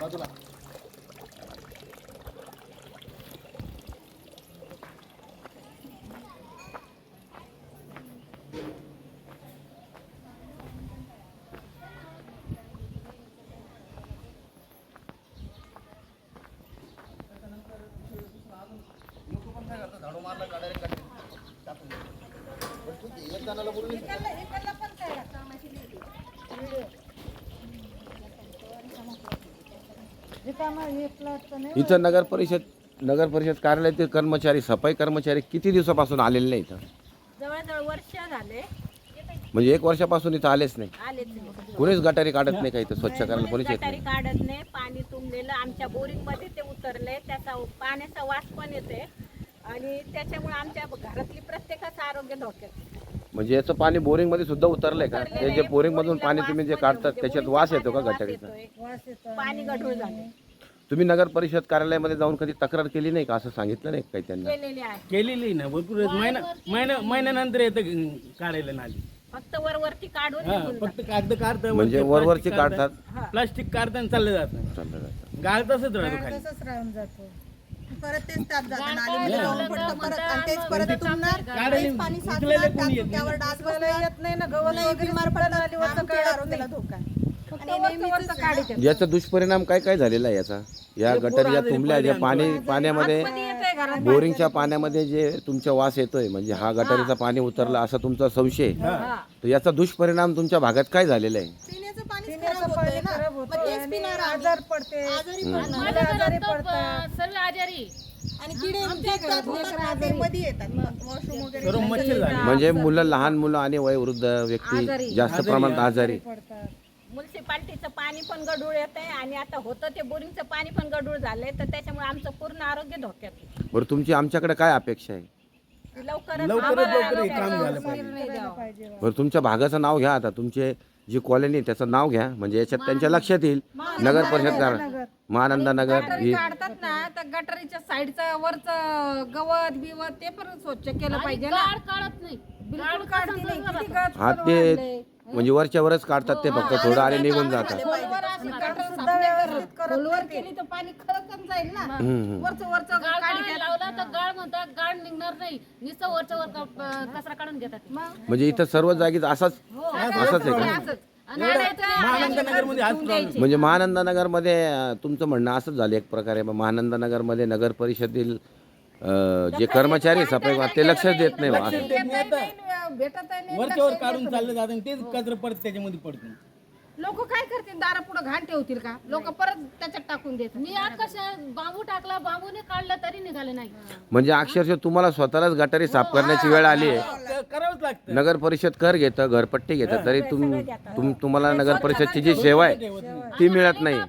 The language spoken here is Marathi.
बाजूला. लोक पण काय करतात झाडू मारला का direct काढतात. टाकून एक जणाला बोलू इथं नगर परिषद नगर परिषद कार्यालयातील कर्मचारी सफाई कर्मचारी किती दिवसापासून आलेले नाही इथं? जवळजवळ वर्ष झाले. म्हणजे एक वर्षापासून इथं आलेच नाही. आलेच नाही. कोणीच गटारी काढत नाही का इथं स्वच्छ करायला कोणीच येत गटारी नाही काढत नाही. पाणी तुंबलेलं आमच्या बोरिंगमध्ये ते उतरले. त्याचा पाण्याचा वास पण येते. आणि त्याच्यामुळे आमच्या घरातली प्रत्येकाचं आरोग्य धोक्यात आहे. म्हणजे याचं पाणी बोरिंगमध्ये सुद्धा उतरलंय का? आहे. जे बोरिंग मधून पाणी तुम्ही जे काढतात येतो. त्याच्यात वास येतो का गटारीचा? वास येतोय. पाणी गढूळ झाले तुम्ही नगर परिषद कार्यालयामध्ये जाऊन कधी तक्रार केली नाही का? असं सांगितलं नाही का काही त्यांना? केलेले आहे. केलेली ना. भरपूर महिना महिना महिन्यानंतर येतं काढायला नाली फक्त वरवरती काढून हा निघून फक्त कागद काढतात म्हणजे वरवरची काढतात. प्लास्टिक काढताना चाललं जातं चाललं जातं. गाळ तसंच राहतो खाली. तसंच राहून जातो. परत तेच त्यात जातं नालीमध्ये जाऊन पडतं परत. आणि तेच परत तुंबणार तेच पाणी साचणार त्यात त्यावर डास बसणार. येत नाही ना. गवत वगैरे बिमार पडणार आमच्या आरोग्याला धोका आहे. आणि नेहमीच आहे. ना, याचा दुष्परिणाम काय काय झालेला आहे याचा? या गटारी या तुंबल्या ज्या पाणी पाण्यामध्ये बोरिंगच्या पाण्यामध्ये जे तुमचा वास येतोय म्हणजे हा गटारीचा पाणी उतरला असा तुमचा संशय. तर याचा दुष्परिणाम तुमच्या भागात काय झालेला आहे? पिण्याचं पाणी खराब होतंय ना. मग तेच पिणार आजार पडते. आजारी पडणार. आजारी पडतात. सर्व आजारी. आणि किडे जे त्यात होतात ना, ते मध्ये येतात वॉशरूम वगैरे सर्व मच्छर झाले म्हणजे मुलं लहान मुलं आणि वयोवृद्ध व्यक्ती जास्त प्रमाणात आजारी म्युन्सिपाल्टीचं पाणी पण गढूळ येत आहे आणि आता होतं ते बोरिंगचं पाणी पण गढूळ झालंय तर त्याच्यामुळे आमचं पूर्ण आरोग्य धोक्यात आहे. बरं तुमची आमच्याकडे काय अपेक्षा आहे? लवकरच लवकरात आम्हाला लवकर हे काम लवकर झालं पाहिजे. निर्णय द्यावा. बरं तुमच्या भागाचं नाव घ्या आता. तुमचे जी कॉलनी आहे त्याचं नाव घ्या. म्हणजे याच्यात त्यांच्या लक्षात येईल. नगर परिषद कार महानंदा नगर. ही काढतात ना तर गटारीच्या साईडचं वरचं गवत बिवत ते पण स्वच्छ केलं पाहिजे ना. गाळ काढत नाही. बिलकुल काढती नाही. किती गच हा ते म्हणजे वरच्या वरच काढतात ते फक्त थोडं आले निघून जातात. गटर सुद्धा व्यवस्थित खोलवर केली तर पाणी खळकन जाईल ना. वरचं वरचं गाळ काढी काढायला लावला तर गाळ म्हणतात गाळ निघणार नाही. नुसतं वरच्या वर क- अं, कचरा काढून घेतात. ते. म्हणजे इथं सर्व जागीच असाच असंच आहे. का आणि हाच प्रॉब्लेम. म्हणजे महानंदा नगरमध्ये अं, तुमचं म्हणणं असंच झालं एक प्रकारे. मग महानंदा नगरमध्ये नगर परिषदेतील अं, जे कर्मचारी सफाई ते लक्षच देत नाही बा. असं भेटत वरच्यावर काढून चाललं जातं आणि तेच कचरा परत त्याच्यामध्ये पडतो. लोक काय करतील? दारा पुढे घाण ठेवतील का? लोक परत त्याच्यात टाकून देतात. मी आकाश बांबू टाकला बांबूने काढला तरी निघाले नाही. म्हणजे अक्षरशः तुम्हाला स्वतःलाच गटारी साफ करण्याची वेळ आली आहे. तर करावंच लागतं. नगर परिषद कर घेतं घरपट्टी घेतं तरी तुम तुम तुम्हाला नगर परिषदची जी सेवा आहे ती मिळत नाही.